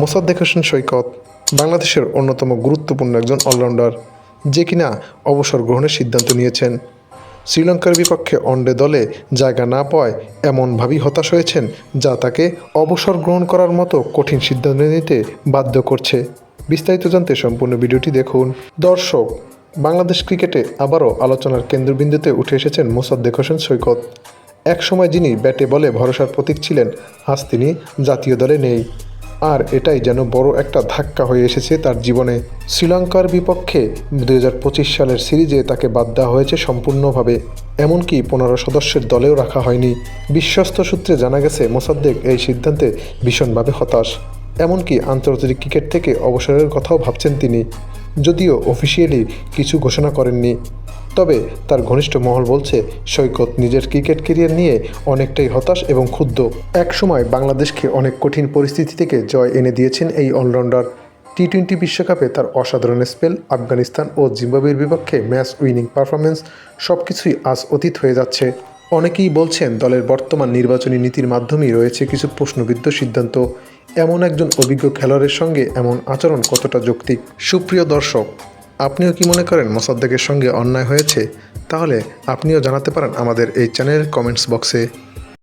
মোসাদ্দেক হোসেন সৈকত বাংলাদেশের অন্যতম গুরুত্বপূর্ণ একজন অলরাউন্ডার, যে কিনা অবসর গ্রহণের সিদ্ধান্ত নিয়েছেন। শ্রীলঙ্কার বিপক্ষে ওয়ানডে দলে জায়গা না পাওয়ায় এমনভাবেই হতাশ হয়েছেন, যা তাকে অবসর গ্রহণ করার মতো কঠিন সিদ্ধান্ত নিতে বাধ্য করছে। বিস্তারিত জানতে সম্পূর্ণ ভিডিওটি দেখুন। দর্শক, বাংলাদেশ ক্রিকেটে আবারও আলোচনার কেন্দ্রবিন্দুতে উঠে এসেছেন মোসাদ্দেক হোসেন সৈকত। এক সময় যিনি ব্যাটে বলে ভরসার প্রতীক ছিলেন, আজ তিনি জাতীয় দলে নেই। আর এটাই যেন বড় একটা ধাক্কা হয়ে এসেছে তার জীবনে। শ্রীলঙ্কার বিপক্ষে দু হাজার পঁচিশ সালের সিরিজে তাকে বাদ দেওয়া হয়েছে সম্পূর্ণভাবে। এমনকি পনেরো সদস্যের দলেও রাখা হয়নি। বিশ্বস্ত সূত্রে জানা গেছে, মোসাদ্দেক এই সিদ্ধান্তে ভীষণভাবে হতাশ। এমনকি আন্তর্জাতিক ক্রিকেট থেকে অবসরের কথাও ভাবছেন তিনি। যদিও অফিসিয়ালি কিছু ঘোষণা করেননি। তবে তার ঘনিষ্ঠ মহল বলছে, সৈকত নিজের ক্রিকেট কেরিয়ার নিয়ে অনেকটাই হতাশ এবং ক্ষুব্ধ। একসময় বাংলাদেশকে অনেক কঠিন পরিস্থিতি থেকে জয় এনে দিয়েছেন এই অলরাউন্ডার। টি টোয়েন্টি বিশ্বকাপে তার অসাধারণ স্পেল, আফগানিস্তান ও জিম্বাবুয়ের বিপক্ষে ম্যাচ উইনিং পারফরমেন্স সব কিছুই আজ অতীত হয়ে যাচ্ছে। অনেকেই বলছেন, দলের বর্তমান নির্বাচনী নীতির মাধ্যমেই রয়েছে কিছু প্রশ্নবিদ্ধ সিদ্ধান্ত। এমন একজন অভিজ্ঞ খেলোয়াড়ের সঙ্গে এমন আচরণ কতটা যৌক্তিক? সুপ্রিয় দর্শক আপনিও কি মনে করেন মোসাদ্দেকের সঙ্গে অন্যায় হয়েছে? তাহলে আপনিও জানাতে পারেন আমাদের এই চ্যানেলের কমেন্টস বক্সে।